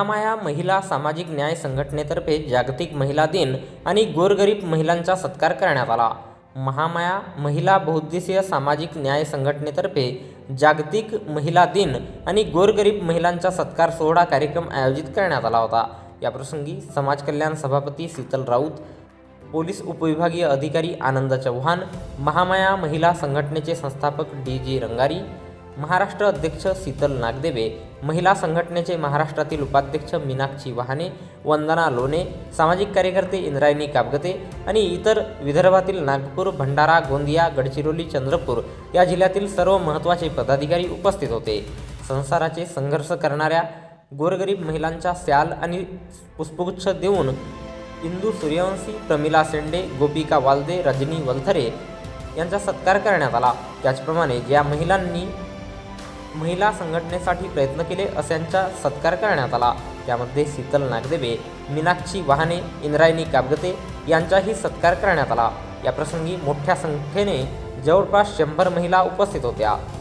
महामाया महिला सामाजिक न्याय संघटनेतर्फे जागतिक महिला दिन आणि गोरगरीब महिलांचा सत्कार करण्यात आला. महामाया महिला बहुद्देशीय सामाजिक न्याय संघटनेतर्फे जागतिक महिला दिन आणि गोरगरीब महिलांचा सत्कार सोहळा कार्यक्रम आयोजित करण्यात आला होता. याप्रसंगी समाज कल्याण सभापती शीतल राऊत पोलीस उपविभागीय अधिकारी आनंद चव्हाण महामाया महिला संघटनेचे संस्थापक डी जी रंगारी महाराष्ट्र अध्यक्ष शीतल नागदेवे महिला संघटनेचे महाराष्ट्रातील उपाध्यक्ष मीनाक्षी वहाने वंदना लोणे सामाजिक कार्यकर्ते इंद्रायणी काबगते आणि इतर विदर्भातील नागपूर भंडारा गोंदिया गडचिरोली चंद्रपूर या जिल्ह्यातील सर्व महत्त्वाचे पदाधिकारी उपस्थित होते. संसाराचे संघर्ष करणाऱ्या गोरगरीब महिलांच्या स्याल आणि पुष्पगुच्छ देऊन इंदू सूर्यवंशी प्रमिला शेंडे गोपिका वालदे रजनी वलथरे यांचा सत्कार करण्यात आला. त्याचप्रमाणे ज्या महिलांनी महिला संघटनेसाठी प्रयत्न केले अशांचा सत्कार करण्यात आला. त्यामध्ये शीतल नागदेवे मीनाक्षी वहाने इंद्रायणी काबगते यांचाही सत्कार करण्यात आला. याप्रसंगी मोठ्या संख्येने जवळपास शंभर महिला उपस्थित होत्या.